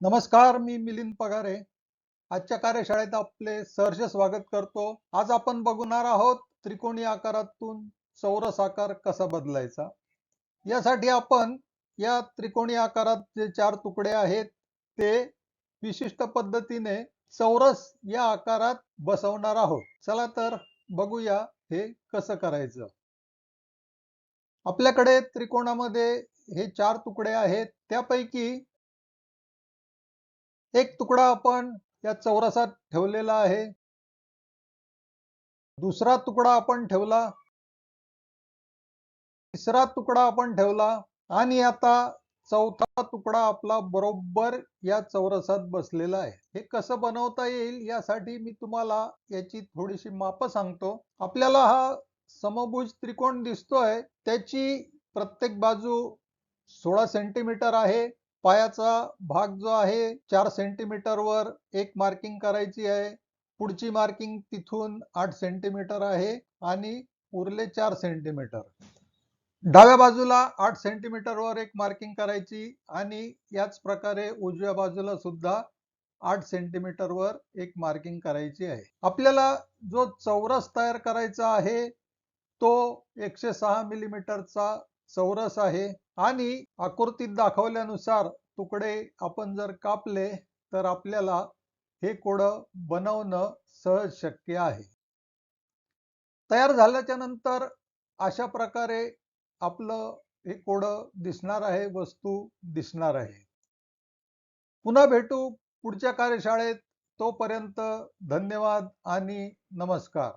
नमस्कार मी मिलिंद पगारे. आजच्या कार्यशाळेत आपले सहर्ष स्वागत करतो. आज आपण बघणार आहोत त्रिकोणी आकारातून चौरस आकार कसा बदलायचा. यासाठी आपण या त्रिकोणी आकारात जे चार तुकडे आहेत ते विशिष्ट पद्धतीने चौरस या आकारात बसवणार आहोत. चला तर बघूया हे कसं करायचं. आपल्याकडे त्रिकोणामध्ये हे चार तुकडे आहेत. त्यापैकी एक तुकडा आपण या चौरसात ठेवलेला आहे. दुसरा तुकडा आपण ठेवला. तिसरा तुकडा आपण ठेवला. आणि आता चौथा तुकडा आपला बरोबर या चौरसात बसलेला आहे. हे कसं बनवता येईल यासाठी मी तुम्हाला याची थोडीशी माप सांगतो. आपल्याला हा समभुज त्रिकोण दिसतोय. त्याची प्रत्येक बाजू सोळा सेंटीमीटर आहे. पायाचा भाग जो आहे चार सेंटीमीटर वर एक मार्किंग करायची आहे. पुढची मार्किंग तिथून आठ सेंटीमीटर आहे आणि उरले चार सेंटीमीटर डाव्या बाजूला आठ सेंटीमीटर वर एक मार्किंग करायची आणि याच प्रकारे उजव्या बाजूला सुद्धा आठ सेंटीमीटर वर एक मार्किंग करायची आहे. आपल्याला जो चौरस तयार करायचा आहे तो एकशे सहा मिलीमीटरचा चौरस आहे. आणि आकृतीत दाखवल्यानुसार तुकडे आपण जर कापले तर आपल्याला हे कोड बनवणं सहज शक्य आहे. तयार झाल्याच्यानंतर अशा प्रकारे आपलं हे कोड दिसणार आहे वस्तू दिसणार आहे. पुन्हा भेटू पुढच्या कार्यशाळेत. तोपर्यंत धन्यवाद आणि नमस्कार.